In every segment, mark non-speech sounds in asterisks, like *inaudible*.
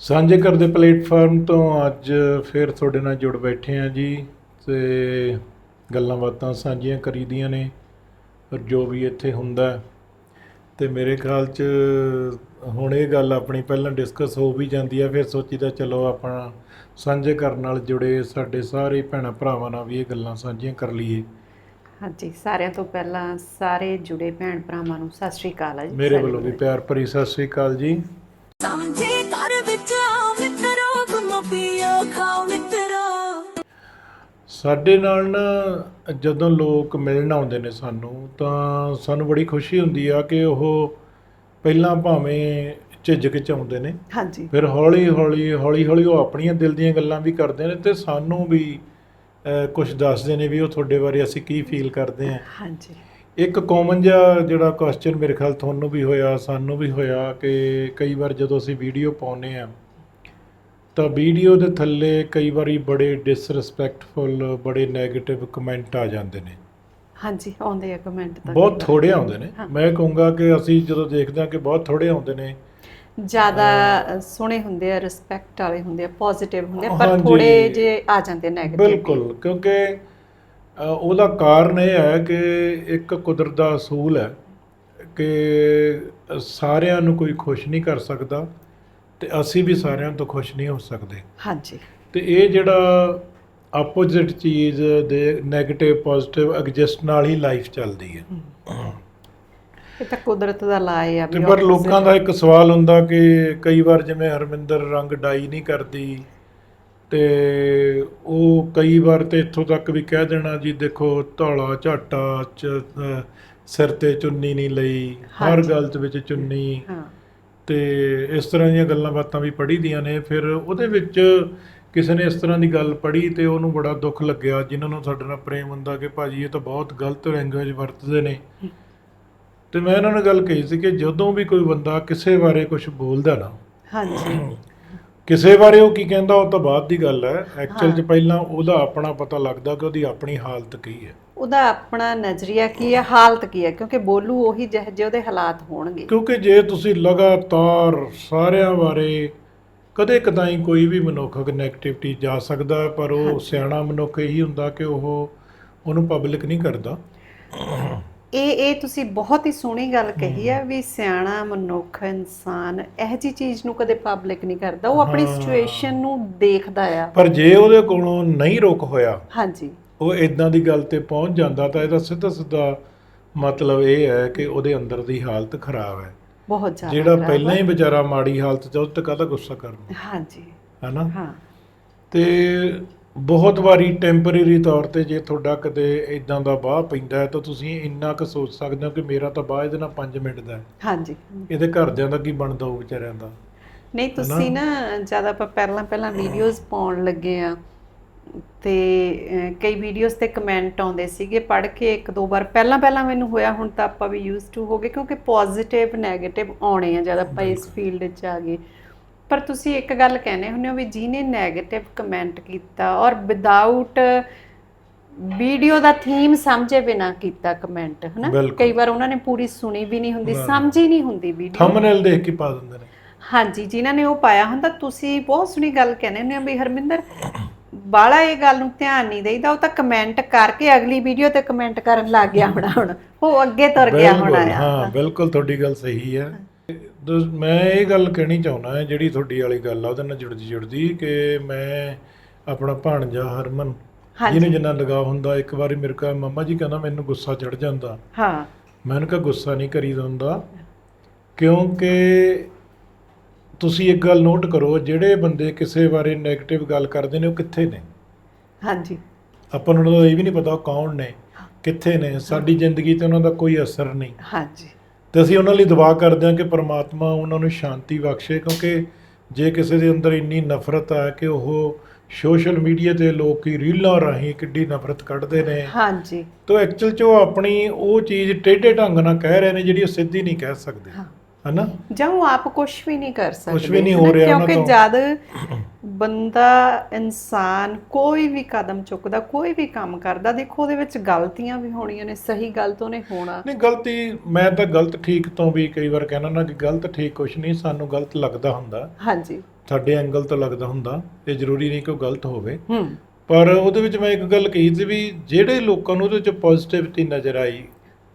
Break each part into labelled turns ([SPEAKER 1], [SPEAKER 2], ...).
[SPEAKER 1] ਸਾਂਝੇ ਘਰ ਦੇ ਪਲੇਟਫਾਰਮ ਤੋਂ ਅੱਜ ਫਿਰ ਤੁਹਾਡੇ ਨਾਲ ਜੁੜ ਬੈਠੇ ਆ ਜੀ ਤੇ ਗੱਲਾਂ ਬਾਤਾਂ ਸਾਂਝੀਆਂ ਕਰੀਦੀਆਂ ਨੇ ਪਰ ਜੋ ਵੀ ਇੱਥੇ ਹੁੰਦਾ। ਤੇ ਮੇਰੇ ਖਿਆਲ 'ਚ ਹੁਣ ਇਹ ਗੱਲ ਆਪਣੀ ਪਹਿਲਾਂ ਡਿਸਕਸ ਹੋ ਵੀ ਜਾਂਦੀ ਆ ਫਿਰ ਸੋਚੀਦਾ ਚਲੋ ਆਪਣਾ ਸਾਂਝੇ ਘਰ ਨਾਲ ਜੁੜੇ ਸਾਡੇ ਸਾਰੇ ਭੈਣਾਂ ਭਰਾਵਾਂ ਨਾਲ ਵੀ ਇਹ ਗੱਲਾਂ ਸਾਂਝੀਆਂ ਕਰ ਲਈਏ।
[SPEAKER 2] ਹਾਂਜੀ ਸਾਰਿਆਂ ਤੋਂ ਪਹਿਲਾਂ ਸਾਰੇ ਜੁੜੇ ਭੈਣ ਭਰਾਵਾਂ ਨੂੰ ਸਤਿ ਸ਼੍ਰੀ ਅਕਾਲ ਜੀ
[SPEAKER 1] ਮੇਰੇ ਵੱਲੋਂ ਵੀ ਪਿਆਰ ਭਰੀ ਸਤਿ ਸ੍ਰੀ ਅਕਾਲ ਜੀ।
[SPEAKER 3] ਸਮਝੇ ਵਿੱਚ ਆਓ ਮਿੱਤਰੋ ਘੁੰਮੋ ਪੀਓ ਖਾਓ ਮਿੱਤਰੋ
[SPEAKER 1] ਸਾਡੇ ਨਾਲ ਨਾ ਜਦੋਂ ਲੋਕ ਮਿਲਣ ਆਉਂਦੇ ਨੇ ਸਾਨੂੰ ਤਾਂ ਸਾਨੂੰ ਬੜੀ ਖੁਸ਼ੀ ਹੁੰਦੀ ਆ ਕਿ ਉਹ ਪਹਿਲਾਂ ਭਾਵੇਂ ਝਿਜਕ ਚ ਆਉਂਦੇ ਨੇ।
[SPEAKER 2] ਹਾਂਜੀ।
[SPEAKER 1] ਫਿਰ ਹੌਲੀ ਹੌਲੀ ਹੌਲੀ ਹੌਲੀ ਉਹ ਆਪਣੀਆਂ ਦਿਲ ਦੀਆਂ ਗੱਲਾਂ ਵੀ ਕਰਦੇ ਨੇ ਤੇ ਸਾਨੂੰ ਵੀ ਕੁਝ ਦੱਸਦੇ ਨੇ ਵੀ ਉਹ ਤੁਹਾਡੇ ਬਾਰੇ ਅਸੀਂ ਕੀ ਫੀਲ ਕਰਦੇ ਹਾਂ
[SPEAKER 2] ਹਾਂਜੀ।
[SPEAKER 1] ਇੱਕ ਕਾਮਨ ਜਿਹਾ ਜਿਹੜਾ ਕੁਐਸਚਨ ਮੇਰੇ ਖਿਆਲ ਤੁਹਾਨੂੰ ਵੀ ਹੋਇਆ ਸਾਨੂੰ ਵੀ ਹੋਇਆ ਕਿ ਕਈ ਵਾਰ ਜਦੋਂ ਅਸੀਂ ਵੀਡੀਓ ਪਾਉਨੇ ਆ ਤਾਂ ਵੀਡੀਓ ਦੇ ਥੱਲੇ ਕਈ ਵਾਰੀ ਬੜੇ ਡਿਸਰੈਸਪੈਕਟਫੁਲ ਬੜੇ 네ਗੇਟਿਵ ਕਮੈਂਟ ਆ ਜਾਂਦੇ ਨੇ
[SPEAKER 2] ਹਾਂਜੀ ਆਉਂਦੇ ਆ ਕਮੈਂਟ ਤਾਂ
[SPEAKER 1] ਬਹੁਤ ਥੋੜੇ ਆਉਂਦੇ ਨੇ। ਮੈਂ ਕਹੂੰਗਾ ਕਿ ਅਸੀਂ ਜਦੋਂ ਦੇਖਦੇ ਹਾਂ ਕਿ ਬਹੁਤ ਥੋੜੇ ਆਉਂਦੇ ਨੇ
[SPEAKER 2] ਜ਼ਿਆਦਾ ਸੁਣੇ ਹੁੰਦੇ ਆ ਰਿਸਪੈਕਟ ਵਾਲੇ ਹੁੰਦੇ ਆ ਪੋਜ਼ਿਟਿਵ ਹੁੰਦੇ ਆ ਪਰ। ਥੋੜੇ ਜੇ ਆ ਜਾਂਦੇ ਨੈਗੇਟਿਵ
[SPEAKER 1] ਬਿਲਕੁਲ ਕਿਉਂਕਿ ਉਹਦਾ ਕਾਰਨ ਇਹ ਹੈ ਕਿ ਇੱਕ ਕੁਦਰਤ ਦਾ ਅਸੂਲ ਹੈ ਕਿ ਸਾਰਿਆਂ ਨੂੰ ਕੋਈ ਖੁਸ਼ ਨਹੀਂ ਕਰ ਸਕਦਾ ਤੇ ਅਸੀਂ ਵੀ ਸਾਰਿਆਂ ਤੋਂ ਖੁਸ਼ ਨਹੀਂ ਹੋ ਸਕਦੇ।
[SPEAKER 2] ਹਾਂਜੀ।
[SPEAKER 1] ਤੇ ਇਹ ਜਿਹੜਾ ਆਪੋਜ਼ਿਟ ਚੀਜ਼ ਦੇ 네ਗੇਟਿਵ ਪੋਜ਼ਿਟਿਵ ਐਡਜਸਟ ਨਾਲ ਹੀ ਲਾਈਫ ਚੱਲਦੀ ਹੈ।
[SPEAKER 2] ਇਹ ਤਾਂ ਕੁਦਰਤ ਦਾ ਲਾਏ ਆ
[SPEAKER 1] ਤੇ ਪਰ ਲੋਕਾਂ ਦਾ ਇੱਕ ਸਵਾਲ ਹੁੰਦਾ ਕਿ ਕਈ ਵਾਰ ਜਿਵੇਂ ਹਰਮਿੰਦਰ ਰੰਗ ਡਾਈ ਨਹੀਂ ਕਰਦੀ ਤੇ ਉਹ ਕਈ ਵਾਰ ਤੇ ਇੱਥੋਂ ਤੱਕ ਵੀ ਕਹਿ ਦੇਣਾ ਜੀ ਦੇਖੋ ਧੌਲਾ ਝਾਟਾ ਚ ਸਿਰ ਤੇ ਚੁੰਨੀ ਨਹੀਂ ਲਈ ਹਰ। ਗੱਲ 'ਚ ਵਿੱਚ ਚੁੰਨੀ। ਤੇ ਇਸ ਤਰ੍ਹਾਂ ਦੀਆਂ ਗੱਲਾਂ ਬਾਤਾਂ ਵੀ ਪੜ੍ਹੀ ਦੀਆਂ ਨੇ। ਫਿਰ ਉਹਦੇ ਵਿੱਚ ਕਿਸੇ ਨੇ ਇਸ ਤਰ੍ਹਾਂ ਦੀ ਗੱਲ ਪੜ੍ਹੀ ਤੇ ਉਹਨੂੰ ਬੜਾ ਦੁੱਖ ਲੱਗਿਆ ਜਿਨ੍ਹਾਂ ਨੂੰ ਸਾਡੇ ਨਾਲ ਪ੍ਰੇਮ ਹੁੰਦਾ ਕਿ ਭਾਜੀ ਇਹ ਤਾਂ ਬਹੁਤ ਗਲਤ ਲੈਂਗੁਏਜ ਵਰਤਦੇ ਨੇ। ਤੇ ਮੈਂ ਇਹਨਾਂ ਨੂੰ ਗੱਲ ਕਹੀ ਸੀ ਕਿ ਜਦੋਂ ਵੀ ਕੋਈ ਬੰਦਾ ਕਿਸੇ ਬਾਰੇ ਕੁਝ ਬੋਲਦਾ ਨਾ
[SPEAKER 2] ਹਾਂਜੀ।
[SPEAKER 1] ਕਿਸੇ ਬਾਰੇ ਉਹ ਕੀ ਕਹਿੰਦਾ ਉਹ ਤਾਂ ਬਾਅਦ ਦੀ ਗੱਲ ਹੈ ਐਕਚੁਅਲ 'ਚ। ਪਹਿਲਾਂ ਉਹਦਾ ਆਪਣਾ ਪਤਾ ਲੱਗਦਾ ਕਿ ਉਹਦੀ ਆਪਣੀ ਹਾਲਤ ਕੀ ਹੈ
[SPEAKER 2] ਉਹਦਾ ਆਪਣਾ ਨਜ਼ਰੀਆ ਕੀ ਹੈ ਹਾਲਤ ਕੀ ਹੈ ਕਿਉਂਕਿ ਬੋਲੂ ਉਹੀ ਜਿਹੇ ਜਿਹੇ ਉਹਦੇ ਹਾਲਾਤ ਹੋਣਗੇ
[SPEAKER 1] ਕਿਉਂਕਿ ਜੇ ਤੁਸੀਂ ਲਗਾਤਾਰ ਸਾਰਿਆਂ ਬਾਰੇ ਕਦੇ ਕਦਾਈ ਕੋਈ ਵੀ ਮਨੁੱਖ ਨੈਗੇਟਿਵਿਟੀ ਜਾ ਸਕਦਾ ਹੈ, ਪਰ ਉਹ। ਸਿਆਣਾ ਮਨੁੱਖ ਇਹੀ ਹੁੰਦਾ ਕਿ ਉਹ ਉਹਨੂੰ ਪਬਲਿਕ ਨਹੀਂ ਕਰਦਾ
[SPEAKER 2] ਇਹ ਇਹ ਤੁਸੀਂ ਬਹੁਤ ਹੀ ਸੋਹਣੀ ਗੱਲ ਕਹੀ ਹੈ ਵੀ ਸਿਆਣਾ ਮਨੁੱਖ ਇਨਸਾਨ ਇਹ ਜੀ ਚੀਜ਼ ਨੂੰ ਕਦੇ ਪਬਲਿਕ ਨਹੀਂ ਕਰਦਾ ਉਹ ਆਪਣੀ। ਸਿਚੁਏਸ਼ਨ ਨੂੰ ਦੇਖਦਾ ਆ।
[SPEAKER 1] ਪਰ ਜੇ ਉਹਦੇ ਕੋਲੋਂ ਨਹੀਂ ਰੁਕ ਹੋਇਆ
[SPEAKER 2] ਹਾਂਜੀ।
[SPEAKER 1] ਉਹ ਇਦਾਂ ਦੀ ਗੱਲ ਤੇ ਪਹੁੰਚ ਜਾਂਦਾ ਤਾਂ ਇਹਦਾ ਸਿੱਧਾ ਸਿੱਧਾ ਮਤਲਬ ਇਹ ਹੈ ਕਿ ਉਹਦੇ ਅੰਦਰ ਦੀ ਹਾਲਤ ਖਰਾਬ ਹੈ।
[SPEAKER 2] ਬਹੁਤ ਜ਼ਿਆਦਾ
[SPEAKER 1] ਜਿਹੜਾ ਪਹਿਲਾਂ ਹੀ। ਵਿਚਾਰਾ ਮਾੜੀ ਹਾਲਤ 'ਚ ਉਹ ਤੇ ਕਾਹਦਾ ਗੁੱਸਾ ਕਰਨਾ?
[SPEAKER 2] ਹਾਂਜੀ।
[SPEAKER 1] ਹੈਨਾ?
[SPEAKER 2] ਹਾਂ।
[SPEAKER 1] ਤੇ ਬਹੁਤ ਵਾਰੀ ਟੈਂਪਰੇਰੀ ਤੌਰ ਤੇ ਜੇ ਤੁਹਾਡਾ ਕਦੇ ਇਦਾਂ ਦਾ ਬਾਹ ਪੈਂਦਾ ਹੈ ਤਾਂ ਤੁਸੀਂ ਇੰਨਾ ਕੁ ਸੋਚ ਸਕਦੇ ਹੋ ਕਿ ਮੇਰਾ ਤਾਂ ਬਾਹ ਇਹਦੇ ਨਾਲ 5 ਮਿੰਟ ਦਾ ਹੈ।
[SPEAKER 2] ਹਾਂਜੀ।
[SPEAKER 1] ਇਹਦੇ ਘਰਦਿਆਂ ਦਾ ਕੀ ਬਣਦਾ ਉਹ ਵਿਚਾਰਿਆਂ ਦਾ?
[SPEAKER 2] ਨਹੀਂ ਤੁਸੀਂ ਨਾ ਜਦ ਆਪਾਂ ਪਹਿਲਾਂ ਪਹਿਲਾਂ ਵੀਡੀਓਜ਼ ਪਾਉਣ ਲੱਗੇ ਆ ਤੇ ਕਈ ਵੀਡੀਓਜ਼ ਤੇ ਕਮੈਂਟ ਆਉਂਦੇ ਸੀਗੇ ਪੜ੍ਹ ਕੇ ਇੱਕ ਦੋ ਵਾਰ। ਪਹਿਲਾਂ ਪਹਿਲਾਂ ਮੈਨੂੰ ਹੋਇਆ ਹੁਣ ਤਾਂ ਆਪਾਂ ਵੀ ਯੂਜ਼ਡ ਟੂ ਹੋ ਗਏ ਕਿਉਂਕਿ ਪੋਜ਼ਿਟਿਵ 네ਗੇਟਿਵ ਆਉਣੇ ਆ ਜਦ ਆਪਾਂ ਇਸ ਫੀਲਡ 'ਚ ਆ ਗਏ। ਪਰ ਤੁਸੀਂ ਇੱਕ ਗੱਲ ਕਹਿੰਦੇ ਹੁੰਦੇ ਹੋ ਵੀ ਜਿਹਨੇ 네ਗੇਟਿਵ ਕਮੈਂਟ ਕੀਤਾ ਔਰ ਵਿਦਆਊਟ ਵੀਡੀਓ ਦਾ ਥੀਮ ਸਮਝੇ ਬਿਨਾ ਕੀਤਾ ਕਮੈਂਟ ਹਨਾ?
[SPEAKER 1] ਬਿਲਕੁਲ।
[SPEAKER 2] ਕਈ ਵਾਰ ਉਹਨਾਂ ਨੇ ਪੂਰੀ ਸੁਣੀ ਵੀ ਨਹੀਂ ਹੁੰਦੀ। ਸਮਝ ਹੀ ਨਹੀਂ ਹੁੰਦੀ ਵੀਡੀਓ
[SPEAKER 1] ਥੰਬਨੇਲ ਦੇਖ ਕੇ ਪਾ ਦਿੰਦੇ ਨੇ।
[SPEAKER 2] ਹਾਂਜੀ ਜਿਨ੍ਹਾਂ ਨੇ ਉਹ ਪਾਇਆ ਹੁੰਦਾ ਤੁਸੀਂ ਬਹੁਤ ਸੋਹਣੀ ਗੱਲ ਕਹਿੰਦੇ ਹੁੰਦੇ ਆ ਵੀ ਹਰਮਿੰਦਰ ਬਾਲਾ ਇਹ ਗੱਲ ਨੂੰ ਧਿਆਨ ਨਹੀਂ ਦੇਈਦਾ ਉਹ ਤਾਂ ਕਮੈਂਟ ਕਰਕੇ ਅਗਲੀ ਵੀਡੀਓ ਤੇ ਕਮੈਂਟ ਕਰਨ ਲੱਗ ਗਿਆ ਹੋਣਾ ਹੁਣ। ਉਹ ਅੱਗੇ ਤੁਰ ਗਿਆ
[SPEAKER 1] ਬਿਲਕੁਲ,
[SPEAKER 2] ਹੋਣਾ ਆ।
[SPEAKER 1] ਹਾਂ ਬਿਲਕੁਲ ਤੁਹਾਡੀ ਗੱਲ ਸਹੀ ਹੈ। ਮੈਂ ਇਹ ਗੱਲ ਕਹਿਣੀ ਚਾਹੁੰਦਾ ਹਾਂ ਜਿਹੜੀ ਤੁਹਾਡੀ ਵਾਲੀ ਗੱਲ ਆ ਉਹਦੇ ਨਾਲ ਜੁੜਦੀ ਜੁੜਦੀ ਕਿ ਮੈਂ ਆਪਣਾ ਭਾਣਜਾ ਹਰਮਨ। ਜਿਹਨੂੰ ਜਿੰਨਾ ਲਗਾ ਹੁੰਦਾ ਇੱਕ ਵਾਰੀ ਮੇਰੇ ਕੋਲ ਮੰਮਾ ਜੀ ਕਹਿੰਦਾ ਮੈਨੂੰ ਗੁੱਸਾ ਚੜ ਜਾਂਦਾ।
[SPEAKER 2] ਹਾਂ।
[SPEAKER 1] ਮੈਂ ਉਹਨੂੰ ਕਿਹਾ ਗੁੱਸਾ ਨਹੀਂ ਕਰੀਦਾ ਹੁੰਦਾ ਕਿਉਂਕਿ ਤੁਸੀਂ ਇੱਕ ਗੱਲ ਨੋਟ ਕਰੋ ਜਿਹੜੇ ਬੰਦੇ ਕਿਸੇ ਬਾਰੇ 네ਗੇਟਿਵ ਗੱਲ ਕਰਦੇ ਨੇ ਉਹ ਕਿੱਥੇ ਨੇ?
[SPEAKER 2] ਹਾਂਜੀ।
[SPEAKER 1] ਆਪਾਂ ਨੂੰ ਤਾਂ ਇਹ ਵੀ ਨਹੀਂ ਪਤਾ ਕੌਣ ਨੇ ਕਿੱਥੇ ਨੇ ਸਾਡੀ ਜ਼ਿੰਦਗੀ ਤੇ ਉਹਨਾਂ ਦਾ ਕੋਈ ਅਸਰ ਨਹੀਂ।
[SPEAKER 2] ਹਾਂਜੀ।
[SPEAKER 1] ਤੇ ਅਸੀਂ ਉਹਨਾਂ ਲਈ ਦੁਆ ਕਰਦੇ ਹਾਂ ਕਿ ਪ੍ਰਮਾਤਮਾ ਉਹਨਾਂ ਨੂੰ ਸ਼ਾਂਤੀ ਬਖਸ਼ੇ ਕਿਉਂਕਿ ਜੇ ਕਿਸੇ ਦੇ ਅੰਦਰ ਇੰਨੀ ਨਫ਼ਰਤ ਆ ਕਿ ਉਹ ਸੋਸ਼ਲ ਮੀਡੀਆ ਤੇ ਲੋਕੀ ਰੀਲਾਂ ਰਾਹੀਂ ਕਿੱਡੀ ਨਫ਼ਰਤ ਕੱਢਦੇ ਨੇ।
[SPEAKER 2] ਹਾਂਜੀ।
[SPEAKER 1] ਤਾਂ ਐਕਚੁਅਲ ਚ ਉਹ ਆਪਣੀ ਉਹ ਚੀਜ਼ ਟੇਢੇ ਢੰਗ ਨਾਲ ਕਹਿ ਰਹੇ ਨੇ ਜਿਹੜੀ ਉਹ ਸਿੱਧੀ ਨਹੀਂ ਕਹਿ ਸਕਦੇ।
[SPEAKER 2] ਹਾਂ।
[SPEAKER 1] ਹਨਾ?
[SPEAKER 2] ਜਾਂ ਉਹ ਆਪ ਕੁਝ ਵੀ ਨਹੀਂ ਕਰ ਸਕਦੇ।
[SPEAKER 1] ਵੀ ਨਹੀਂ ਹੋ? ਰਿਹਾ ਉਹਨਾਂ
[SPEAKER 2] ਕਿਉਂਕਿ
[SPEAKER 1] ਤੋਂ।
[SPEAKER 2] ਜਦ ਬੰਦਾ ਇਨਸਾਨ ਕੋਈ ਵੀ ਕਦਮ ਚੁੱਕਦਾ ਕੋਈ ਵੀ ਕੰਮ ਕਰਦਾ ਦੇਖੋ ਉਹਦੇ ਵਿੱਚ ਗਲਤੀਆਂ ਵੀ ਹੋਣੀਆਂ ਨੇ ਸਹੀ ਗਲਤ ਉਹਨੇ ਹੋਣਾ।
[SPEAKER 1] ਨਹੀਂ ਗਲਤੀ ਮੈਂ ਤਾਂ ਗਲਤ ਠੀਕ ਤੋਂ ਵੀ ਕਈ ਵਾਰ ਕਹਿਣਾ ਨਾ ਕਿ ਗਲਤ ਠੀਕ ਕੁਛ ਨਹੀਂ ਸਾਨੂੰ ਗਲਤ ਲੱਗਦਾ ਹੁੰਦਾ।
[SPEAKER 2] ਹਾਂਜੀ।
[SPEAKER 1] ਸਾਡੇ ਐਂਗਲ ਤੋਂ ਲੱਗਦਾ ਹੁੰਦਾ ਇਹ ਜ਼ਰੂਰੀ ਨਹੀਂ ਕਿ ਉਹ ਗਲਤ ਹੋਵੇ।
[SPEAKER 2] ਹੂੰ।
[SPEAKER 1] ਪਰ ਉਹਦੇ ਵਿੱਚ ਮੈਂ ਇੱਕ ਗੱਲ ਕਹੀ ਸੀ ਵੀ ਜਿਹੜੇ ਲੋਕਾਂ ਨੂੰ ਉਹਦੇ ਵਿੱਚ ਪੋਜ਼ਿਟਿਵਿਟੀ ਨਜ਼ਰ ਆਈ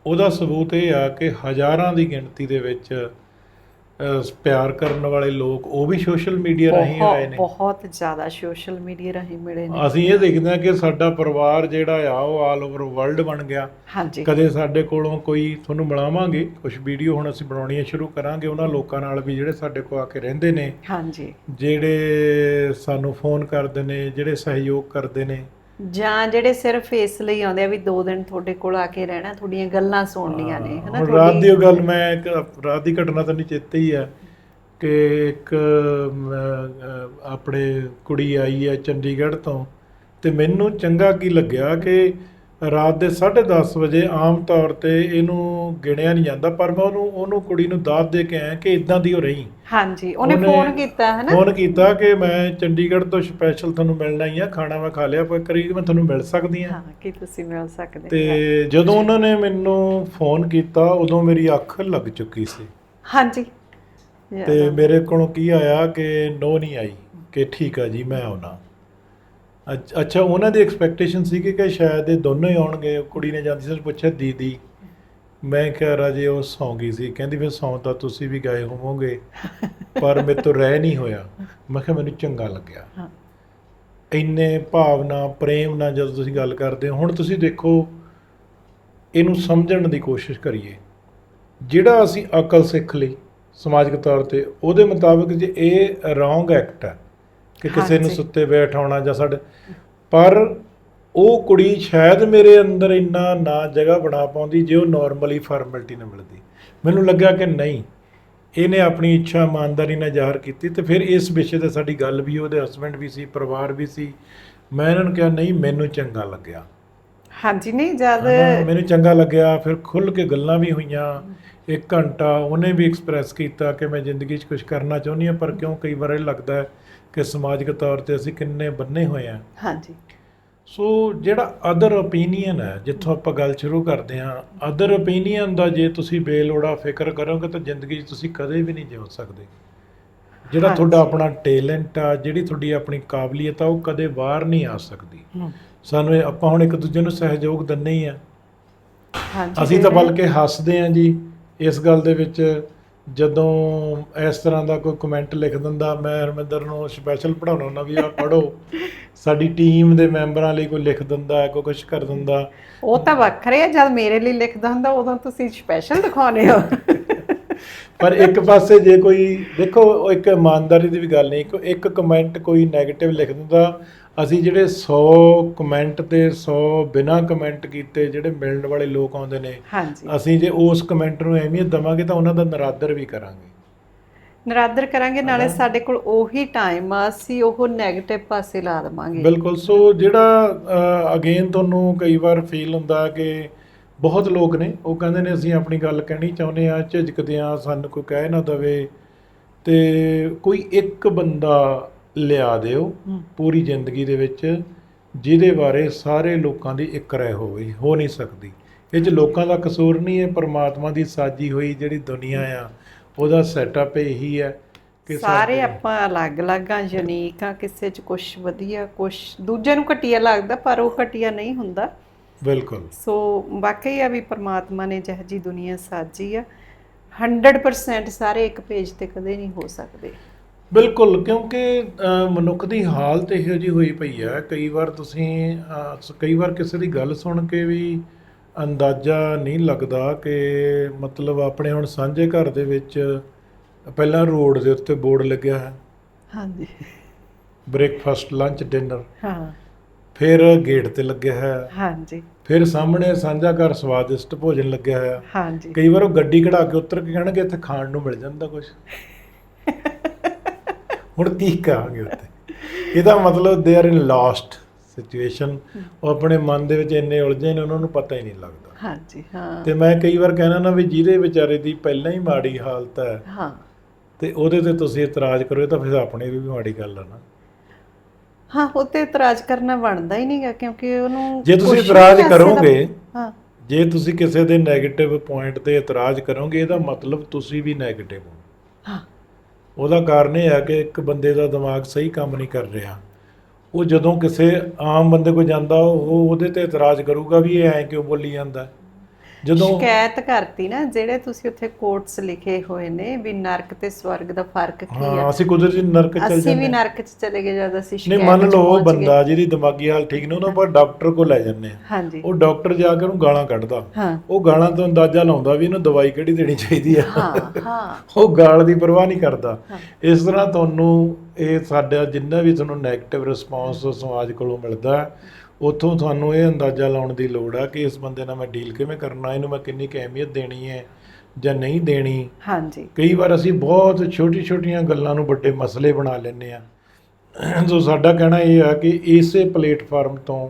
[SPEAKER 1] ਉਹਦਾ ਸਬੂਤ ਇਹ ਆ ਕਿ ਹਜ਼ਾਰਾਂ ਦੀ ਗਿਣਤੀ ਦੇ ਵਿੱਚ ਪਿਆਰ ਕਰਨ ਵਾਲੇ ਲੋਕ ਉਹ ਵੀ ਸੋਸ਼ਲ ਮੀਡੀਆ ਰਾਹੀਂ ਆਏ ਨੇ।
[SPEAKER 2] ਬਹੁਤ ਜ਼ਿਆਦਾ ਸੋਸ਼ਲ ਮੀਡੀਆ ਰਾਹੀਂ ਮਿਲੇ ਨੇ।
[SPEAKER 1] ਅਸੀਂ ਇਹ ਦੇਖਦੇ ਹਾਂ ਕਿ ਸਾਡਾ ਪਰਿਵਾਰ ਜਿਹੜਾ ਆ ਉਹ ਆਲ ਓਵਰ ਵਰਲਡ ਬਣ ਗਿਆ।
[SPEAKER 2] ਹਾਂਜੀ।
[SPEAKER 1] ਕਦੇ ਸਾਡੇ ਕੋਲੋਂ ਕੋਈ ਤੁਹਾਨੂੰ ਮਿਲਾਵਾਂਗੇ ਕੁਝ ਵੀਡੀਓ ਹੁਣ ਅਸੀਂ ਬਣਾਉਣੀਆਂ ਸ਼ੁਰੂ ਕਰਾਂਗੇ ਉਹਨਾਂ ਲੋਕਾਂ ਨਾਲ ਵੀ ਜਿਹੜੇ ਸਾਡੇ ਕੋਲ ਆ ਕੇ ਰਹਿੰਦੇ ਨੇ
[SPEAKER 2] ਹਾਂਜੀ।
[SPEAKER 1] ਜਿਹੜੇ ਸਾਨੂੰ ਫੋਨ ਕਰਦੇ ਨੇ ਜਿਹੜੇ ਸਹਿਯੋਗ ਕਰਦੇ ਨੇ।
[SPEAKER 2] ਜਾਂ ਜਿਹੜੇ ਸਿਰਫ ਇਸ ਲਈ ਆਉਂਦੇ ਆ ਵੀ ਦੋ ਦਿਨ ਤੁਹਾਡੇ ਕੋਲ ਆ ਕੇ ਰਹਿਣਾ ਤੁਹਾਡੀਆਂ ਗੱਲਾਂ ਸੁਣਨੀਆਂ ਨੇ ਹਨਾ
[SPEAKER 1] ਹੁਣ ਰਾਤ ਦੀ ਉਹ ਗੱਲ ਮੈਂ ਇੱਕ ਰਾਤ ਦੀ ਘਟਨਾ ਤਾਂ ਨਹੀਂ ਚੇਤੇ ਹੀ ਹੈ ਕਿ ਇੱਕ ਆਪਣੇ ਕੁੜੀ ਆਈ ਹੈ ਚੰਡੀਗੜ੍ਹ ਤੋਂ ਤੇ ਮੈਨੂੰ ਚੰਗਾ ਕੀ ਲੱਗਿਆ ਕਿ ਰਾਤ ਦੇ 10:30 ਵਜੇ ਆਮ ਤੌਰ ਤੇ ਇਹਨੂੰ ਗਿਣਿਆ ਨਹੀਂ ਜਾਂਦਾ ਪਰ ਮੈਂ ਉਹਨੂੰ ਉਹਨੂੰ ਕੁੜੀ ਨੂੰ ਦਾਤ ਦੇ ਕੇ ਆਇਆ ਕਿ ਇਦਾਂ ਦੀ ਉਹ ਰਹੀ।
[SPEAKER 2] ਹਾਂਜੀ ਉਹਨੇ
[SPEAKER 1] ਉਹਨੇ
[SPEAKER 2] ਫੋਨ ਕੀਤਾ ਹੈ ਨਾ?
[SPEAKER 1] ਫੋਨ ਕੀਤਾ ਕਿ ਮੈਂ ਚੰਡੀਗੜ੍ਹ ਤੋਂ ਸਪੈਸ਼ਲ ਤੁਹਾਨੂੰ ਮਿਲਣਾ ਹੀ ਆ ਖਾਣਾ ਮੈਂ ਖਾ ਲਿਆ ਪਰ ਕਰੀ ਮੈਂ ਤੁਹਾਨੂੰ ਮਿਲ ਸਕਦੀ ਆ
[SPEAKER 2] ਹਾਂ ਕਿ ਤੁਸੀਂ ਮਿਲ ਸਕਦੇ
[SPEAKER 1] ਤੇ ਜਦੋਂ ਉਹਨਾਂ ਨੇ ਮੈਨੂੰ ਫੋਨ ਕੀਤਾ ਉਦੋਂ ਮੇਰੀ ਅੱਖ ਲੱਗ ਚੁੱਕੀ ਸੀ।
[SPEAKER 2] ਹਾਂਜੀ।
[SPEAKER 1] ਤੇ ਮੇਰੇ ਕੋਲੋਂ ਕੀ ਆਇਆ ਕਿ ਨੋ ਨਹੀਂ ਆਈ ਕਿ ਠੀਕ ਆ ਜੀ ਮੈਂ ਆਉਣਾ। ਅੱਛ- ਉਹਨਾਂ ਦੀ ਐਕਸਪੈਕਟੇਸ਼ਨ ਸੀ ਕਿ ਕਿ ਸ਼ਾਇਦ ਇਹ ਦੋਨੋਂ ਹੀ ਆਉਣਗੇ। ਕੁੜੀ ਨੇ ਜਾਂਦੀ ਸੀ ਪੁੱਛਿਆ ਦੀਦੀ ਮੈਂ ਕਿਹਾ ਰਾਜੇ ਉਹ ਸੌਂ ਗਈ ਸੀ। ਕਹਿੰਦੀ ਫਿਰ ਸੌਂ ਤਾਂ ਤੁਸੀਂ ਵੀ ਗਏ ਹੋਵੋਗੇ ਪਰ ਮੇਰੇ ਤੋਂ ਰਹਿ ਨਹੀਂ ਹੋਇਆ। ਮੈਂ ਕਿਹਾ ਮੈਨੂੰ ਚੰਗਾ ਲੱਗਿਆ। ਇੰਨੇ ਭਾਵਨਾ ਪ੍ਰੇਮ ਨਾਲ ਜਦੋਂ ਤੁਸੀਂ ਗੱਲ ਕਰਦੇ ਹੋ ਹੁਣ ਤੁਸੀਂ ਦੇਖੋ ਇਹਨੂੰ ਸਮਝਣ ਦੀ ਕੋਸ਼ਿਸ਼ ਕਰੀਏ। ਜਿਹੜਾ ਅਸੀਂ ਅਕਲ ਸਿੱਖ ਲਈ ਸਮਾਜਿਕ ਤੌਰ ਤੇ ਉਹਦੇ ਮੁਤਾਬਕ ਜੇ ਇਹ ਰੋਂਗ ਐਕਟ ਹੈ ਕਿ ਕਿਸੇ ਨੂੰ
[SPEAKER 2] ਹਾਂਜੀ।
[SPEAKER 1] ਸੁੱਤੇ ਬੈਠਾਉਣਾ ਜਾਂ ਸਾਡੇ ਪਰ ਉਹ ਕੁੜੀ ਸ਼ਾਇਦ ਮੇਰੇ ਅੰਦਰ ਇੰਨਾ ਨਾ ਜਗ੍ਹਾ ਬਣਾ ਪਾਉਂਦੀ ਜੇ ਉਹ ਨਾਰਮਲੀ ਫਾਰਮੈਲਿਟੀ ਨਾਲ ਮਿਲਦੀ। ਮੈਨੂੰ ਲੱਗਾ ਕਿ ਨਹੀਂ। ਇਹਨੇ ਆਪਣੀ ਇੱਛਾ ਇਮਾਨਦਾਰੀ ਨਾਲ ਜ਼ਾਹਰ ਕੀਤੀ ਤੇ ਫਿਰ ਇਸ ਵਿਸ਼ੇ ਤੇ ਸਾਡੀ ਗੱਲ ਵੀ ਉਹਦੇ ਹਸਬੰਡ ਵੀ ਸੀ ਪਰਿਵਾਰ ਵੀ ਸੀ। ਮੈਂ ਇਹਨਾਂ ਨੂੰ ਕਿਹਾ ਨਹੀਂ ਮੈਨੂੰ ਚੰਗਾ ਲੱਗਿਆ।
[SPEAKER 2] ਹਾਂਜੀ ਨਹੀਂ ਜਦ
[SPEAKER 1] ਹਨਾ, ਮੈਨੂੰ ਚੰਗਾ ਲੱਗਿਆ ਫਿਰ ਖੁੱਲ ਕੇ ਗੱਲਾਂ ਵੀ ਹੋਈਆਂ। ਇੱਕ ਘੰਟਾ ਉਹਨੇ ਵੀ ਐਕਸਪ੍ਰੈਸ ਕੀਤਾ ਕਿ ਮੈਂ ਜ਼ਿੰਦਗੀ 'ਚ ਕੁਝ ਕਰਨਾ ਚਾਹੁੰਦੀ ਹਾਂ ਪਰ ਕਿਉਂ ਕਈ ਵਾਰ ਇਹ ਲੱਗਦਾ ਹੈ ਕਿ ਸਮਾਜਿਕ ਤੌਰ ਤੇ ਅਸੀਂ ਕਿੰਨੇ ਬੰਨੇ ਹੋਏ ਆ
[SPEAKER 2] ਹਾਂਜੀ।
[SPEAKER 1] ਸੋ ਜਿਹੜਾ ਅਦਰ ਓਪੀਨੀਅਨ ਹੈ ਜਿੱਥੋਂ ਆਪਾਂ ਗੱਲ ਸ਼ੁਰੂ ਕਰਦੇ ਹਾਂ ਅਦਰ ਓਪੀਨੀਅਨ ਦਾ ਜੇ ਤੁਸੀਂ ਬੇਲੋੜਾ ਫਿਕਰ ਕਰੋਗੇ ਤਾਂ ਜ਼ਿੰਦਗੀ 'ਚ ਤੁਸੀਂ ਕਦੇ ਵੀ ਨਹੀਂ ਜਿਉ ਸਕਦੇ। ਜਿਹੜਾ। ਤੁਹਾਡਾ ਆਪਣਾ ਟੈਲੈਂਟ ਆ ਜਿਹੜੀ ਤੁਹਾਡੀ ਆਪਣੀ ਕਾਬਲੀਅਤ ਆ ਉਹ ਕਦੇ ਬਾਹਰ ਨਹੀਂ ਆ ਸਕਦੀ। ਸਾਨੂੰ ਇਹ- ਆਪਾਂ ਹੁਣ ਇੱਕ ਦੂਜੇ ਨੂੰ ਸਹਿਯੋਗ ਦਿੰਨੇ ਹੀ ਆ
[SPEAKER 2] ਹਾਂਜੀ।
[SPEAKER 1] ਅਸੀਂ ਤਾਂ ਬਲਕਿ ਹੱਸਦੇ ਹਾਂ ਜੀ। ਇਸ ਗੱਲ ਦੇ ਵਿੱਚ ਜਦੋਂ ਇਸ ਤਰ੍ਹਾਂ ਦਾ ਕੋਈ ਕਮੈਂਟ ਲਿਖ ਦਿੰਦਾ ਮੈਂ ਹਰਮਿੰਦਰ ਨੂੰ ਸਪੈਸ਼ਲ ਪੜਾਉਣਾ ਹੁੰਦਾ ਵੀ ਆ ਪੜੋ ਸਾਡੀ ਟੀਮ ਦੇ ਮੈਂਬਰਾਂ ਲਈ ਕੋਈ ਲਿਖ ਦਿੰਦਾ ਕੋਈ ਕੁਝ ਕਰ ਦਿੰਦਾ।
[SPEAKER 2] ਉਹ ਤਾਂ ਵੱਖਰੇ ਆ ਜਦ ਮੇਰੇ ਲਈ ਲਿਖਦਾ ਹੁੰਦਾ ਉਦੋਂ ਤੁਸੀਂ ਸਪੈਸ਼ਲ ਦਿਖਾਉਨੇ ਹੋ।
[SPEAKER 1] ਪਰ ਇੱਕ ਪਾਸੇ ਜੇ ਕੋਈ ਦੇਖੋ ਇੱਕ ਇਮਾਨਦਾਰੀ ਦੀ ਵੀ ਗੱਲ ਨਹੀਂ ਇੱਕ ਇੱਕ ਕਮੈਂਟ ਕੋਈ 네ਗੇਟਿਵ ਲਿਖ ਦਿੰਦਾ ਅਸੀਂ ਜਿਹੜੇ 100 ਕਮੈਂਟ ਤੇ 100 ਬਿਨਾ ਕਮੈਂਟ ਕੀਤੇ ਜਿਹੜੇ ਮਿਲਣ ਵਾਲੇ ਲੋਕ ਆਉਂਦੇ ਨੇ ਅਸੀਂ ਜੇ ਉਸ ਕਮੈਂਟ ਨੂੰ ਅਹਿਮੀਅਤ ਦਵਾਂਗੇ ਤਾਂ ਉਹਨਾਂ ਦਾ ਨਰਾਦਰ ਵੀ ਕਰਾਂਗੇ।
[SPEAKER 2] ਨਰਾਦਰ ਕਰਾਂਗੇ ਨਾਲੇ ਸਾਡੇ ਕੋਲ ਉਹੀ ਟਾਈਮ ਆ ਅਸੀਂ ਉਹ 네ਗੇਟਿਵ ਪਾਸੇ ਲਾ ਦਵਾਂਗੇ।
[SPEAKER 1] ਬਿਲਕੁਲ ਸੋ ਜਿਹੜਾ ਅਗੇਨ ਤੁਹਾਨੂੰ ਕਈ ਵਾਰ ਫੀਲ ਹੁੰਦਾ ਕਿ ਬਹੁਤ ਲੋਕ ਨੇ ਉਹ ਕਹਿੰਦੇ ਨੇ ਅਸੀਂ ਆਪਣੀ ਗੱਲ ਕਹਿਣੀ ਚਾਹੁੰਦੇ ਆ ਝਿਜਕਦੇ ਆ ਸਾਨੂੰ ਕੋਈ ਕਹਿ ਨਾ ਦਵੇ ਤੇ ਕੋਈ ਇੱਕ ਬੰਦਾ ਲਿਆ ਦਿਓ। ਪੂਰੀ ਜ਼ਿੰਦਗੀ ਦੇ ਵਿੱਚ ਜਿਹਦੇ ਬਾਰੇ ਸਾਰੇ ਲੋਕਾਂ ਦੀ ਇੱਕ ਰਾਏ ਹੋਵੇ ਹੋ ਨਹੀਂ ਸਕਦੀ। ਇਹ 'ਚ ਲੋਕਾਂ ਦਾ ਕਸੂਰ ਨਹੀਂ ਹੈ ਪਰਮਾਤਮਾ ਦੀ ਸਾਜੀ ਹੋਈ ਜਿਹੜੀ ਦੁਨੀਆ ਆ ਉਹਦਾ ਸੈਟਅਪ ਇਹੀ ਹੈ ਕਿ
[SPEAKER 2] ਸਾਰੇ ਆਪਾਂ ਅਲੱਗ-ਅਲੱਗ ਆ ਯੂਨੀਕ ਆ ਕਿਸੇ 'ਚ ਕੁਝ ਵਧੀਆ ਕੁਝ ਦੂਜੇ ਨੂੰ ਘਟੀਆ ਲੱਗਦਾ ਪਰ ਉਹ ਘਟੀਆ ਨਹੀਂ ਹੁੰਦਾ।
[SPEAKER 1] ਬਿਲਕੁਲ।
[SPEAKER 2] ਸੋ ਵਾਕਈ ਆ ਵੀ ਪ੍ਰਮਾਤਮਾ ਨੇ ਜਿਹੋ ਜੀ ਦੁਨੀਆ ਸਾਜੀ ਆ 100% ਸਾਰੇ ਇੱਕ ਪੇਜ ਤੇ ਕਦੇ ਨਹੀਂ ਹੋ ਸਕਦੇ।
[SPEAKER 1] ਬਿਲਕੁਲ ਕਿਉਂਕਿ ਅ, ਮਨੁੱਖ ਦੀ ਹਾਲਤ ਇਹੋ ਜਿਹੀ ਹੋਈ ਪਈ ਹੈ। ਕਈ ਵਾਰ ਤੁਸੀਂ ਅ, ਸ- ਕਈ ਵਾਰ ਕਿਸੇ ਦੀ ਗੱਲ ਸੁਣ ਕੇ ਵੀ ਅੰਦਾਜ਼ਾ ਨਹੀਂ ਲੱਗਦਾ ਕਿ ਮਤਲਬ ਆਪਣੇ ਹੁਣ ਸਾਂਝੇ ਘਰ ਦੇ ਵਿੱਚ ਪਹਿਲਾਂ ਰੋਡ ਦੇ ਉੱਤੇ ਬੋਰਡ ਲੱਗਿਆ ਹੈ।
[SPEAKER 2] ਹਾਂਜੀ।
[SPEAKER 1] Breakfast lunch dinner.
[SPEAKER 2] ਹਾਂ।
[SPEAKER 1] ਫਿਰ ਗੇਟ ਤੇ ਲੱਗਿਆ ਹੈ।
[SPEAKER 2] ਹਾਂਜੀ।
[SPEAKER 1] ਫਿਰ ਸਾਹਮਣੇ ਸਾਂਝਾ ਘਰ ਸਵਾਦਿਸ਼ਟ ਭੋਜਨ ਲੱਗਿਆ ਹੈ।
[SPEAKER 2] ਹਾਂਜੀ।
[SPEAKER 1] ਕਈ ਵਾਰ ਉਹ ਗੱਡੀ ਕਢਾ ਕੇ ਉਤਰ ਕੇ ਕਹਿਣਗੇ ਇੱਥੇ ਖਾਣ ਨੂੰ ਮਿਲ ਜਾਂਦਾ ਕੁਝ *laughs* ਹੁਣ ਕੀ ਕਹਾਂਗੇ ਉੱਤੇ? ਇਹਦਾ ਮਤਲਬ they are in last situation ਉਹ ਆਪਣੇ ਮਨ ਦੇ ਵਿੱਚ ਇੰਨੇ ਉਲਝੇ ਨੇ ਉਹਨਾਂ ਨੂੰ ਪਤਾ ਹੀ ਨਹੀਂ ਲੱਗਦਾ।
[SPEAKER 2] ਹਾਂਜੀ ਹਾਂ।
[SPEAKER 1] ਤੇ ਮੈਂ ਕਈ ਵਾਰ ਕਹਿਣਾ ਨਾ ਵੀ ਜਿਹਦੇ ਵਿਚਾਰੇ ਦੀ ਪਹਿਲਾਂ ਹੀ ਮਾੜੀ ਹਾਲਤ ਹੈ
[SPEAKER 2] ਹਾਂ।
[SPEAKER 1] ਤੇ ਉਹਦੇ ਤੇ ਤੁਸੀਂ ਇਤਰਾਜ਼ ਕਰੋ ਇਹ ਤਾਂ ਫਿਰ ਆਪਣੇ ਵੀ ਮਾੜੀ ਗੱਲ ਆ ਨਾ।
[SPEAKER 2] ਹਾਂ ਉਹ ਤੇ ਇਤਰਾਜ਼ ਕਰਨਾ ਬਣਦਾ ਹੀ ਨਹੀਂਗਾ ਕਿਉਂਕਿ ਉਹਨੂੰ
[SPEAKER 1] ਜੇ ਤੁਸੀਂ
[SPEAKER 2] ਕੁਛ
[SPEAKER 1] ਇਤਰਾਜ਼
[SPEAKER 2] ਨਹੀਂ ਐਸੇ ਦਾ-
[SPEAKER 1] ਕਰੋਗੇ
[SPEAKER 2] ਹਾਂ।
[SPEAKER 1] ਜੇ ਤੁਸੀਂ ਕਿਸੇ ਦੇ 네ਗੇਟਿਵ ਪੁਆਇੰਟ ਤੇ ਇਤਰਾਜ਼ ਕਰੋਗੇ ਇਹਦਾ ਮਤਲਬ ਤੁਸੀਂ ਵੀ 네ਗੇਟਿਵ ਹੋ।
[SPEAKER 2] ਹਾਂ।
[SPEAKER 1] ਉਹਦਾ ਕਾਰਨ ਇਹ ਹੈ ਕਿ ਇੱਕ ਬੰਦੇ ਦਾ ਦਿਮਾਗ ਸਹੀ ਕੰਮ ਨਹੀਂ ਕਰ ਰਿਹਾ। ਉਹ ਜਦੋਂ ਕਿਸੇ ਆਮ ਬੰਦੇ ਕੋਲ ਜਾਂਦਾ, ਉਹ ਉਹਦੇ ਤੇ ਇਤਰਾਜ਼ ਕਰੂਗਾ ਵੀ ਇਹ ਐਂ ਕਿਉਂ ਬੋਲੀ ਜਾਂਦਾ। ਜਦੋਂ
[SPEAKER 2] ਸ਼ਿਕਾਇਤ ਕਰਤੀ ਨਾ ਜਿਹੜੇ ਤੁਸੀਂ ਉੱਥੇ ਕੋਟਸ ਲਿਖੇ ਹੋਏ ਨੇ ਵੀ ਨਰਕ ਤੇ ਸਵਰਗ ਦਾ ਫ਼ਰਕ ਕੀ
[SPEAKER 1] ਹਾਂ
[SPEAKER 2] ਆ
[SPEAKER 1] ਅਸੀਂ ਕੁਦਰਤੀ ਨਰਕ ਚ ਚਲ
[SPEAKER 2] ਅਸੀਂ ਵੀ
[SPEAKER 1] ਜਾਂਦੇ ਹਾਂ।
[SPEAKER 2] ਨਰਕ 'ਚ ਚਲੇ ਗਏ ਜਦ ਅਸੀਂ
[SPEAKER 1] ਨਹੀਂ
[SPEAKER 2] ਸ਼ਿਕਾਇਤ
[SPEAKER 1] ਮੰਨ
[SPEAKER 2] 'ਚ
[SPEAKER 1] ਲਓ। ਬੰਦਾ ਜਿਹਦੀ ਦਿਮਾਗੀ ਹਾਲ ਠੀਕ ਨਹੀਂ ਉਹਨੂੰ ਆਪਾਂ ਡਾਕਟਰ ਕੋਲ ਲੈ ਜਾਂਦੇ ਆ
[SPEAKER 2] ਹਾਂਜੀ।
[SPEAKER 1] ਉਹ ਡਾਕਟਰ ਜਾ ਕੇ ਉਹਨੂੰ ਗਾਲਾਂ ਕੱਢਦਾ।
[SPEAKER 2] ਹਾਂ।
[SPEAKER 1] ਉਹ ਗਾਲਾਂ ਤੋਂ ਅੰਦਾਜ਼ਾ ਲਾਉਂਦਾ ਵੀ ਇਹਨੂੰ ਦਵਾਈ ਕਿਹੜੀ ਦੇਣੀ ਚਾਹੀਦੀ ਆ।
[SPEAKER 2] ਹਾਂ ਹਾਂ।
[SPEAKER 1] ਉਹ ਗਾਲ ਦੀ ਪਰਵਾਹ ਨਹੀਂ ਕਰਦਾ। ਇਸ ਤਰ੍ਹਾਂ ਤੁਹਾਨੂੰ ਇਹ ਸਾਡਾ ਜਿੰਨਾ ਵੀ ਤੁਹਾਨੂੰ 네ਗੇਟਿਵ ਰਿਸਪਾਂਸ ਸਮਾਜ ਕੋਲੋਂ ਮਿਲਦਾ ਉੱਥੋਂ ਤੁਹਾਨੂੰ ਇਹ ਅੰਦਾਜ਼ਾ ਲਾਉਣ ਦੀ ਲੋੜ ਆ ਕਿ ਇਸ ਬੰਦੇ ਨਾਲ ਮੈਂ ਡੀਲ ਕਿਵੇਂ ਕਰਨਾ ਇਹਨੂੰ ਮੈਂ ਕਿੰਨੀ ਕੁ ਅਹਿਮੀਅਤ ਦੇਣੀ ਹੈ ਜਾਂ ਨਹੀਂ ਦੇਣੀ।
[SPEAKER 2] ਹਾਂਜੀ।
[SPEAKER 1] ਕਈ ਵਾਰ ਅਸੀਂ ਬਹੁਤ ਛੋਟੀ-ਛੋਟੀਆਂ ਗੱਲਾਂ ਨੂੰ ਵੱਡੇ ਮਸਲੇ ਬਣਾ ਲੈਂਦੇ ਆ ਸੋ ਸਾਡਾ ਕਹਿਣਾ ਇਹ ਆ ਕਿ ਇਸੇ ਪਲੇਟਫਾਰਮ ਤੋਂ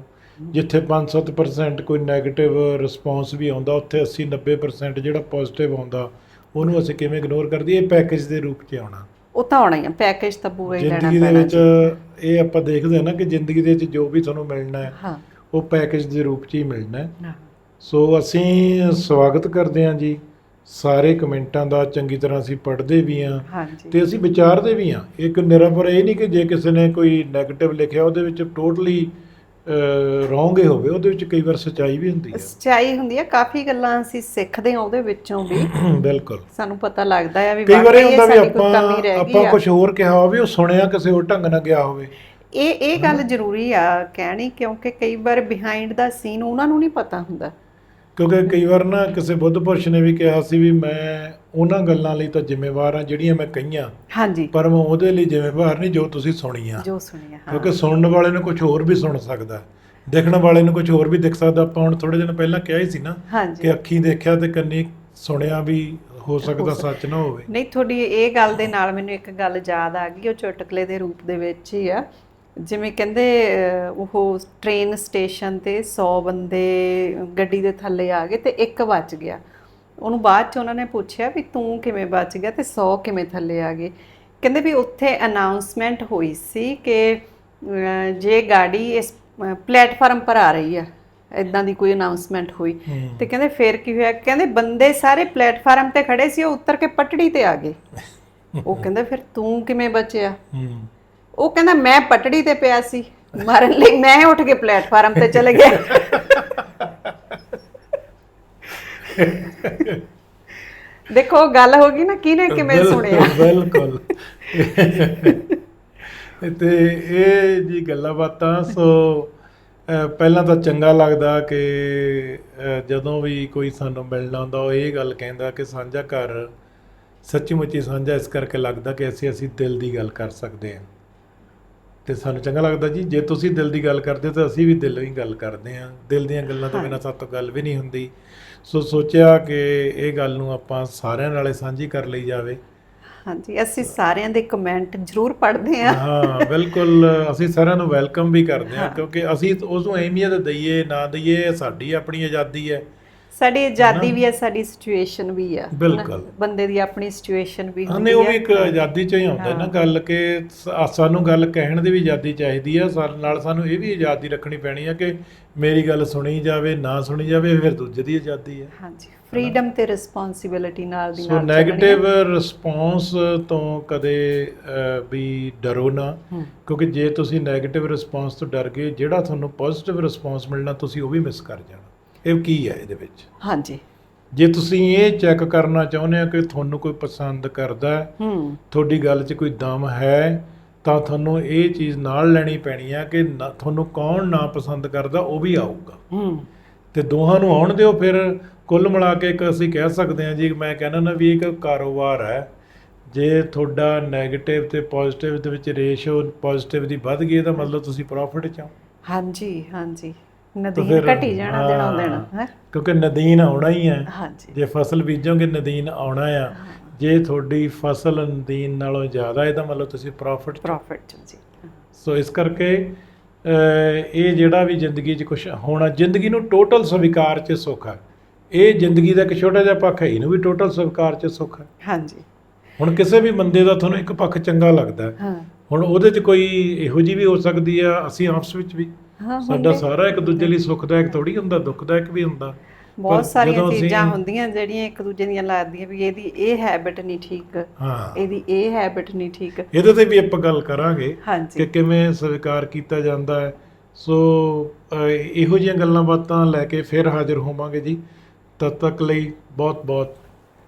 [SPEAKER 1] ਜਿੱਥੇ 5-7% ਕੋਈ 네ਗੇਟਿਵ ਰਿਸਪੌਂਸ ਵੀ ਆਉਂਦਾ ਉੱਥੇ 80-90% ਜਿਹੜਾ ਪੋਜ਼ਿਟਿਵ ਆਉਂਦਾ ਉਹਨੂੰ ਅਸੀਂ ਕਿਵੇਂ ਇਗਨੋਰ ਕਰਦੀ ਇਹ ਪੈਕੇਜ ਦੇ ਰੂਪ 'ਚ ਆਉਣਾ।
[SPEAKER 2] ਉਹ ਤਾਂ ਆਉਣਾ ਹੀ ਆ ਪੈਕੇਜ ਤਾਂ ਪੂਰਾ ਹੀ ਲੈਣਾ
[SPEAKER 1] ਜ਼ਿੰਦਗੀ ਦੇ
[SPEAKER 2] ਪੈਣਾ
[SPEAKER 1] ਵਿੱਚ। ਇਹ ਆਪਾਂ ਦੇਖਦੇ ਹਾਂ ਨਾ ਕਿ ਜ਼ਿੰਦਗੀ ਦੇ ਵਿੱਚ ਜੋ ਵੀ ਤੁਹਾਨੂੰ ਮਿਲਣਾ ਹੈ
[SPEAKER 2] ਹਾਂ।
[SPEAKER 1] ਉਹ ਪੈਕੇਜ ਦੇ ਰੂਪ 'ਚ ਹੀ ਮਿਲਣਾ ਹੈ।
[SPEAKER 2] ਹਾਂ।
[SPEAKER 1] ਸੋ ਅਸੀਂ ਸਵਾਗਤ ਕਰਦੇ ਹਾਂ ਜੀ। ਸਾਰੇ ਕਮੈਂਟਾਂ ਦਾ ਚੰਗੀ ਤਰ੍ਹਾਂ ਅਸੀਂ ਪੜ੍ਹਦੇ ਵੀ ਹਾਂ
[SPEAKER 2] ਹਾਂਜੀ।
[SPEAKER 1] ਤੇ ਅਸੀਂ ਵਿਚਾਰਦੇ ਵੀ ਹਾਂ। ਇੱਕ ਨਿਰਭਰ ਇਹ ਨਹੀਂ ਕਿ ਜੇ ਕਿਸੇ ਨੇ ਕੋਈ 네ਗੇਟਿਵ ਲਿਖਿਆ ਉਹਦੇ ਵਿੱਚ ਟੋਟਲੀ ਰੋਂਗ ਹੀ ਹੋਵੇ ਉਹਦੇ ਵਿੱਚ ਕਈ ਵਾਰ ਸੱਚਾਈ ਵੀ ਹੁੰਦੀ
[SPEAKER 2] ਸੱਚਾਈ ਹੁੰਦੀ ਆ ਕਾਫੀ ਗੱਲਾਂ ਅਸੀਂ ਸਿੱਖਦੇ ਆ ਉਹਦੇ ਵਿੱਚੋਂ ਵੀ।
[SPEAKER 1] ਹੈ *clears throat* ਬਿਲਕੁਲ।
[SPEAKER 2] ਸਾਨੂੰ ਪਤਾ ਲੱਗਦਾ ਆ ਵੀ
[SPEAKER 1] ਕਈ ਵਾਰ ਇਹ ਹੁੰਦਾ ਵੀ ਆਪਾਂ ਆਪਾਂ ਕੁਝ ਹੋਰ ਕਿਹਾ ਹੋਵੇ ਉਹ ਸੁਣਿਆ ਕਿਸੇ ਹੋਰ ਢੰਗ ਨਾਲ ਗਿਆ ਹੋਵੇ।
[SPEAKER 2] ਇਹ ਇਹ ਗੱਲ ਜ਼ਰੂਰੀ ਆ ਕਹਿਣੀ ਕਿਉਂਕਿ ਕਈ ਵਾਰ ਬਿਹਾਈਂਡ ਦਾ ਸੀਨ ਉਹਨਾਂ ਨੂੰ ਨਹੀਂ ਪਤਾ ਹੁੰਦਾ।
[SPEAKER 1] ਕਿਉਂਕਿ ਕਈ ਵਾਰ ਨਾ ਕਿਸੇ ਬੁੱਧ ਪੁਰਸ਼ ਨੇ ਵੀ ਕਿਹਾ ਸੀ ਵੀ ਮੈਂ ਉਹਨਾਂ ਗੱਲਾਂ ਲਈ ਤਾਂ ਜ਼ਿੰਮੇਵਾਰ ਹਾਂ ਜਿਹੜੀਆਂ ਮੈਂ ਕਹੀਆਂ।
[SPEAKER 2] ਹਾਂਜੀ।
[SPEAKER 1] ਪਰ ਮੈਂ ਉਹਦੇ ਲਈ ਜ਼ਿੰਮੇਵਾਰ ਨਹੀਂ ਜੋ ਤੁਸੀਂ ਸੁਣੀਆਂ।
[SPEAKER 2] ਜੋ ਸੁਣਿਆ ਹਾਂ।
[SPEAKER 1] ਕਿਉਂਕਿ ਸੁਣਨ ਵਾਲੇ ਨੂੰ ਕੁਝ ਹੋਰ ਵੀ ਸੁਣ ਸਕਦਾ। ਦੇਖਣ ਵਾਲੇ ਨੂੰ ਕੁਝ ਹੋਰ ਵੀ ਦਿਖ ਸਕਦਾ। ਆਪਾਂ ਹੁਣ ਥੋੜੇ ਦਿਨ ਪਹਿਲਾਂ ਕਿਹਾ ਹੀ ਸੀ ਨਾ ਕਿ ਅੱਖੀਂ ਦੇਖਿਆ ਤੇ ਕੰਨੀ ਸੁਣਿਆ ਵੀ ਹੋ ਸਕਦਾ ਸੱਚ ਨਾ ਹੋਵੇ।
[SPEAKER 2] ਨਹੀਂ ਤੁਹਾਡੀ ਇਹ ਗੱਲ ਦੇ ਨਾਲ ਮੈਨੂੰ ਇੱਕ ਗੱਲ ਯਾਦ ਆ ਗਈ। ਉਹ ਚੁਟਕਲੇ ਦੇ ਰੂਪ ਦੇ ਵਿੱਚ ਹੀ ਆ। ਜਿਵੇਂ ਕਹਿੰਦੇ ਉਹ ਟ੍ਰੇਨ ਸਟੇਸ਼ਨ ਤੇ 100 ਬੰਦੇ ਗੱਡੀ ਦੇ ਥੱਲੇ ਆ ਗਏ ਤੇ ਇੱਕ ਬਚ ਗਿਆ। ਉਹਨੂੰ ਬਾਅਦ ਚ ਉਹਨਾਂ ਨੇ ਪੁੱਛਿਆ ਵੀ ਤੂੰ ਕਿਵੇਂ ਬਚ ਗਿਆ ਤੇ 100 ਕਿਵੇਂ ਥੱਲੇ ਆ ਗਏ। ਕਹਿੰਦੇ ਵੀ ਉੱਥੇ ਅਨਾਉਂਸਮੈਂਟ ਹੋਈ ਸੀ ਕਿ ਜੇ ਗਾੜੀ ਇਸ ਪਲੇਟਫਾਰਮ ਪਰ ਆ ਰਹੀ ਆ ਇਦਾਂ ਦੀ ਕੋਈ ਅਨਾਉਂਸਮੈਂਟ ਹੋਈ। ਤੇ ਕਹਿੰਦੇ ਫੇਰ ਕੀ ਹੋਇਆ? ਕਹਿੰਦੇ ਬੰਦੇ ਸਾਰੇ ਪਲੇਟਫਾਰਮ ਤੇ ਖੜੇ ਸੀ ਉਹ ਉੱਤਰ ਕੇ ਪਟੜੀ ਤੇ ਆ ਗਏ। *laughs* ਉਹ ਕਹਿੰਦੇ ਫਿਰ ਤੂੰ ਕਿਵੇਂ ਬਚਿਆ? ਉਹ ਕਹਿੰਦਾ ਮੈਂ ਪਟੜੀ ਤੇ ਪਿਆ ਸੀ। ਮਰਨ ਲਈ ਮੈਂ ਉੱਠ ਕੇ ਪਲੇਟਫਾਰਮ ਤੇ ਚਲੇ ਗਿਆ। ਦੇਖੋ ਗੱਲ ਹੋ ਗਈ ਨਾ ਕਿਹਨੇ ਕਿਵੇਂ ਸੁਣਿਆ?
[SPEAKER 1] ਬਿਲਕੁਲ। ਤੇ ਇਹ ਜੀ ਗੱਲਾਂ ਬਾਤਾਂ ਸੋ ਪਹਿਲਾਂ ਤਾਂ ਚੰਗਾ ਲੱਗਦਾ ਕਿ ਜਦੋਂ ਵੀ ਕੋਈ ਸਾਨੂੰ ਮਿਲਣ ਆਉਂਦਾ ਉਹ ਇਹ ਗੱਲ ਕਹਿੰਦਾ ਕਿ ਸਾਂਝਾ ਘਰ ਸੱਚੀ ਮੁੱਚੀ ਸਾਂਝਾ ਇਸ ਕਰਕੇ ਲੱਗਦਾ ਕਿ ਅਸੀਂ ਅਸੀਂ ਦਿਲ ਦੀ ਗੱਲ ਕਰ ਸਕਦੇ ਹਾਂ। ਤੇ ਸਾਨੂੰ ਚੰਗਾ ਲੱਗਦਾ ਜੀ। ਜੇ ਤੁਸੀਂ ਦਿਲ ਦੀ ਗੱਲ ਕਰਦੇ ਹੋ ਤਾਂ ਅਸੀਂ ਵੀ ਦਿਲੋਂ ਹੀ ਗੱਲ ਕਰਦੇ ਹਾਂ। ਦਿਲ ਦੀਆਂ ਗੱਲਾਂ ਤੋਂ ਬਿਨਾਂ ਸਾਡੇ ਤੋਂ ਗੱਲ ਵੀ ਨਹੀਂ ਹੁੰਦੀ। ਸੋ ਸੋਚਿਆ ਕਿ ਇਹ ਗੱਲ ਨੂੰ ਆਪਾਂ ਸਾਰਿਆਂ ਨਾਲੇ ਸਾਂਝੀ ਕਰ ਲਈ ਜਾਵੇ।
[SPEAKER 2] ਹਾਂਜੀ ਅਸੀਂ ਸਾਰਿਆਂ ਦੇ ਕਮੈਂਟ ਜ਼ਰੂਰ ਪੜ੍ਹਦੇ ਆ
[SPEAKER 1] ਹਾਂ ਬਿਲਕੁਲ। ਅਸੀਂ ਸਾਰਿਆਂ ਨੂੰ ਵੈਲਕਮ ਵੀ ਕਰਦੇ ਹਾਂ ਕਿਉਂਕਿ ਅਸੀਂ ਉਸ ਨੂੰ ਅਹਿਮੀਅਤ ਦਈਏ ਨਾ ਦਈਏ ਸਾਡੀ ਆਪਣੀ ਆਜ਼ਾਦੀ ਹੈ।
[SPEAKER 2] ਸਾਡੀ ਆਜ਼ਾਦੀ ਵੀ ਹੈ ਸਾਡੀ ਸਿਚੁਏਸ਼ਨ ਵੀ ਆ
[SPEAKER 1] ਬਿਲਕੁਲ।
[SPEAKER 2] ਬੰਦੇ ਦੀ ਆਪਣੀ ਸਿਚੁਏਸ਼ਨ ਵੀ
[SPEAKER 1] ਹਾਂ,
[SPEAKER 2] ਹੁੰਦੀ
[SPEAKER 1] ਨਹੀਂ ਉਹ ਵੀ ਇੱਕ ਆਜ਼ਾਦੀ ਚ ਹੀ ਆਉਂਦਾ ਨਾ। ਗੱਲ ਕਿ ਸਾਨੂੰ ਗੱਲ ਕਹਿਣ ਦੀ ਵੀ ਆਜ਼ਾਦੀ ਚਾਹੀਦੀ ਆ ਸਾਡੇ ਨਾਲ ਸਾਨੂੰ ਇਹ ਵੀ ਆਜ਼ਾਦੀ ਰੱਖਣੀ ਪੈਣੀ ਆ ਕਿ ਮੇਰੀ ਗੱਲ ਸੁਣੀ ਜਾਵੇ ਨਾ ਸੁਣੀ ਜਾਵੇ ਫਿਰ ਦੂਜੇ ਦੀ ਆਜ਼ਾਦੀ ਆ
[SPEAKER 2] ਹਾਂਜੀ। ਫ੍ਰੀडम ਤੇ ਰਿਸਪੌਂਸਿਬਿਲਿਟੀ ਨਾਲ ਦੀ ਨਾਲ ਚੱਲਣੀ
[SPEAKER 1] 네ਗੇਟਿਵ ਰਿਸਪੌਂਸ ਤੋਂ ਕਦੇ ਵੀ ਡਰੋ ਨਾ। ਕਿਉਂਕਿ ਜੇ ਤੁਸੀਂ 네ਗੇਟਿਵ ਰਿਸਪੌਂਸ ਤੋਂ ਡਰ ਗਏ ਜਿਹੜਾ ਤੁਹਾਨੂੰ ਪੋਜ਼ਿਟਿਵ ਰਿਸਪੌਂਸ ਮਿਲਣਾ ਤੁਸੀਂ ਉਹ ਵੀ ਮਿਸ ਕਰ ਜਾਣਾ। ਇਹ ਕੀ ਹੈ ਇਹਦੇ ਵਿੱਚ?
[SPEAKER 2] ਹਾਂਜੀ।
[SPEAKER 1] ਜੇ ਤੁਸੀਂ ਇਹ ਚੈੱਕ ਕਰਨਾ ਚਾਹੁੰਦੇ ਹੋ ਕਿ ਤੁਹਾਨੂੰ ਕੋਈ ਪਸੰਦ ਕਰਦਾ ਹੈ,
[SPEAKER 2] ਹੂੰ।
[SPEAKER 1] ਤੁਹਾਡੀ ਗੱਲ 'ਚ ਕੋਈ ਦਮ ਹੈ ਤਾਂ ਤੁਹਾਨੂੰ ਇਹ ਚੀਜ਼ ਨਾਲ ਲੈਣੀ ਪੈਣੀ ਹੈ ਕਿ ਤੁਹਾਨੂੰ ਕੌਣ ਨਾ ਪਸੰਦ ਕਰਦਾ ਉਹ ਵੀ ਆਊਗਾ।
[SPEAKER 2] ਹੂੰ।
[SPEAKER 1] ਤੇ ਦੋਹਾਂ ਨੂੰ ਆਉਣ ਦਿਓ ਫਿਰ ਕੁੱਲ ਮਿਲਾ ਕੇ ਇੱਕ ਅਸੀਂ ਕਹਿ ਸਕਦੇ ਹਾਂ ਜੀ ਮੈਂ ਕਹਿੰਦਾ ਨਾ ਵੀ ਇੱਕ ਕਾਰੋਬਾਰ ਹੈ ਜੇ ਤੁਹਾਡਾ 네ਗੇਟਿਵ ਤੇ ਪੋਜ਼ਿਟਿਵ ਦੇ ਵਿੱਚ ਰੇਸ਼ੋ ਪੋਜ਼ਿਟਿਵ ਦੀ ਵੱਧ ਗਈ ਤਾਂ ਮਤਲਬ ਤੁਸੀਂ ਪ੍ਰੋਫਿਟ ਚ ਹੋ।
[SPEAKER 2] ਹਾਂਜੀ ਹਾਂਜੀ। ਨਦੀਨ ਘਟੀ ਜਾਣਾ
[SPEAKER 1] ਹਾਂ,
[SPEAKER 2] ਦੇਣਾ ਹੈ?
[SPEAKER 1] ਕਿਉਂਕਿ ਨਦੀਨ ਆਉਣਾ ਹੀ ਹੈ।
[SPEAKER 2] ਹਾਂਜੀ।
[SPEAKER 1] ਜੇ ਫਸਲ ਬੀਜੋਗੇ ਨਦੀਨ ਆਉਣਾ ਆ। ਜੇ ਤੁਹਾਡੀ ਫਸਲ ਨਦੀਨ ਨਾਲੋਂ ਜ਼ਿਆਦਾ ਹੈ ਤਾਂ ਮਤਲਬ ਤੁਸੀਂ ਪ੍ਰੋਫਿਟ
[SPEAKER 2] ਪ੍ਰੋਫਿਟ ਜੀ।
[SPEAKER 1] ਸੋ ਇਸ ਕਰਕੇ ਇਹ ਜਿਹੜਾ ਵੀ ਜ਼ਿੰਦਗੀ 'ਚ ਕੁਝ ਹੋਣਾ ਜ਼ਿੰਦਗੀ ਨੂੰ ਟੋਟਲ ਸਵੀਕਾਰ 'ਚ ਸੁੱਖ ਹੈ ਇਹ ਜ਼ਿੰਦਗੀ ਦਾ ਇੱਕ ਛੋਟਾ ਜਿਹਾ ਪੱਖ ਹੈ ਇਹਨੂੰ ਵੀ ਟੋਟਲ ਸਵੀਕਾਰ 'ਚ ਸੁੱਖ ਹੈ
[SPEAKER 2] ਹਾਂਜੀ।
[SPEAKER 1] ਹੁਣ ਕਿਸੇ ਵੀ ਬੰਦੇ ਦਾ ਤੁਹਾਨੂੰ ਇੱਕ ਪੱਖ ਚੰਗਾ ਲੱਗਦਾ।
[SPEAKER 2] ਹੈ।
[SPEAKER 1] ਹੁਣ ਉਹਦੇ 'ਚ ਕੋਈ ਇਹੋ ਜਿਹੀ ਵੀ ਹੋ ਸਕਦੀ ਆ ਅਸੀਂ ਆਪਸ ਵਿੱਚ ਵੀ
[SPEAKER 2] ਹਾਂ
[SPEAKER 1] ਸਾਡਾ
[SPEAKER 2] ਹੁੰਦੇ।
[SPEAKER 1] ਸਾਰਾ ਇੱਕ ਦੂਜੇ ਲਈ ਸੁਖਦਾਇਕ ਥੋੜੀ ਹੁੰਦਾ ਦੁਖਦਾਇਕ ਵੀ ਹੁੰਦਾ।
[SPEAKER 2] ਬਹੁਤ ਸਾਰੀਆਂ
[SPEAKER 1] ਜਦੋਂ ਅਸੀਂ-
[SPEAKER 2] ਚੀਜ਼ਾਂ ਹੁੰਦੀਆਂ ਜਿਹੜੀਆਂ ਇੱਕ ਦੂਜੇ ਦੀਆਂ ਲੱਗਦੀਆਂ ਵੀ ਇਹਦੀ ਇਹ ਹੈਬਿਟ ਨਹੀਂ ਠੀਕ
[SPEAKER 1] ਹਾਂ।
[SPEAKER 2] ਇਹਦੀ ਇਹ ਹੈਬਿਟ ਨਹੀਂ ਠੀਕ।
[SPEAKER 1] ਇਹਦੇ ਤੇ ਵੀ ਆਪਾਂ ਗੱਲ ਕਰਾਂਗੇ ਕਿ
[SPEAKER 2] ਹਾਂਜੀ
[SPEAKER 1] ਕਿਵੇਂ ਸਵੀਕਾਰ ਕੀਤਾ ਜਾਂਦਾ ਹੈ। ਸੋ ਅਹ, ਇਹੋ ਜਿਹੀਆਂ ਗੱਲਾਂ ਬਾਤਾਂ ਲੈ ਕੇ ਫਿਰ ਹਾਜ਼ਰ ਹੋਵਾਂਗੇ ਜੀ। ਤਦ ਤੱਕ ਲਈ ਬਹੁਤ ਬਹੁਤ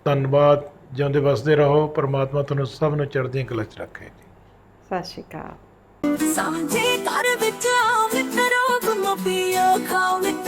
[SPEAKER 1] ਧੰਨਵਾਦ। ਜਿਉਂਦੇ ਵਸਦੇ ਰਹੋ। ਪਰਮਾਤਮਾ ਤੁਹਾਨੂੰ ਸਭ ਨੂੰ ਚੜ੍ਹਦੀਆਂ ਕਲਾ 'ਚ ਰੱਖੇ ਜੀ।
[SPEAKER 2] ਸਤਿ ਸ਼੍ਰੀ ਅਕਾਲ।
[SPEAKER 3] ਸਾਂਝੇ ਘਰ ਵਿੱਚ ਆ ਮਿੱਤਰੋ ਗੁੰਮੋ ਪੀਓ ਖਾਓ ਮਿੱਤਰੋ